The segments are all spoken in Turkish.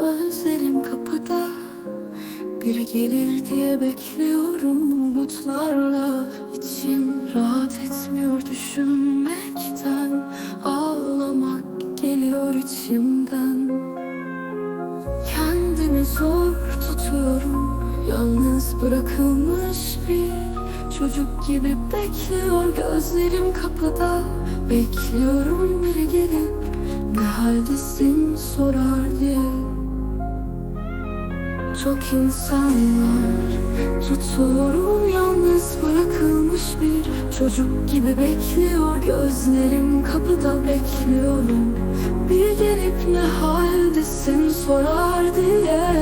Gözlerim kapıda. Biri gelir diye bekliyorum umutlarla. İçim rahat etmiyor düşünmekten. Ağlamak geliyor içimden. Kendimi zor tutuyorum. Yalnız bırakılmış bir çocuk gibi bekliyor Gözlerim kapıda. Bekliyorum biri gelip Ne haldesin? sorar Çok insan var. Tutuyorum yalnız bırakılmış bir çocuk gibi bekliyor. Gözlerim kapıda bekliyorum. Bir gelip ne haldesin sorar diye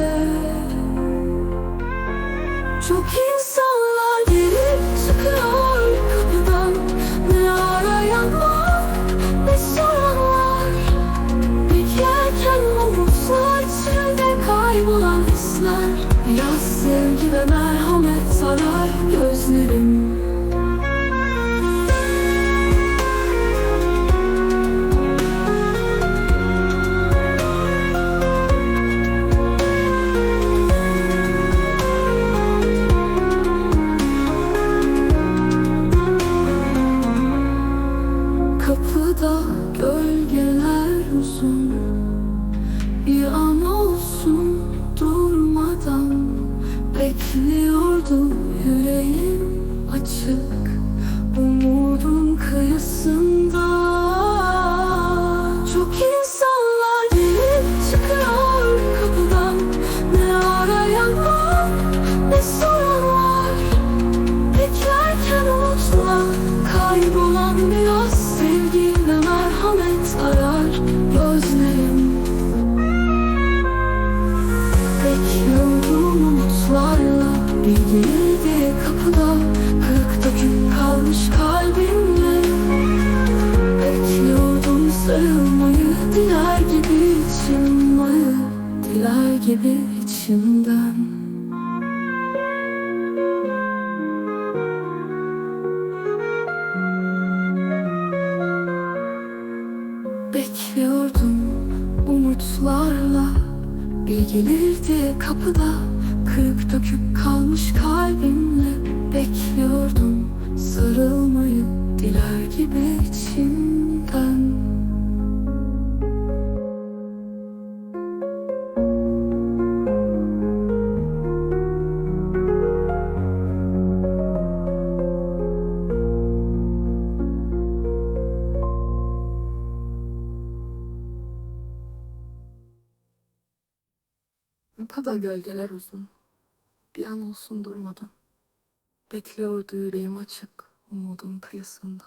Kapıda gölgeler uzun. Bir an olsun durmadan Bekliyordu yüreğim açık. Umudun kıyısında kapıda Kırık dökük kalmış kalbimle Bekliyordum sarılmayı diler gibi içimmayı Diler gibi içimden. Bekliyordum umutlarla Bir gelirdi kapıda Kırık dökük kalmış kalbimle Bekliyordum sarılmayı Diler gibi içimden. Kapıda gölgeler uzun Bir an olsun durmadan. Bekliyordu yüreğim açık Umudun kıyısında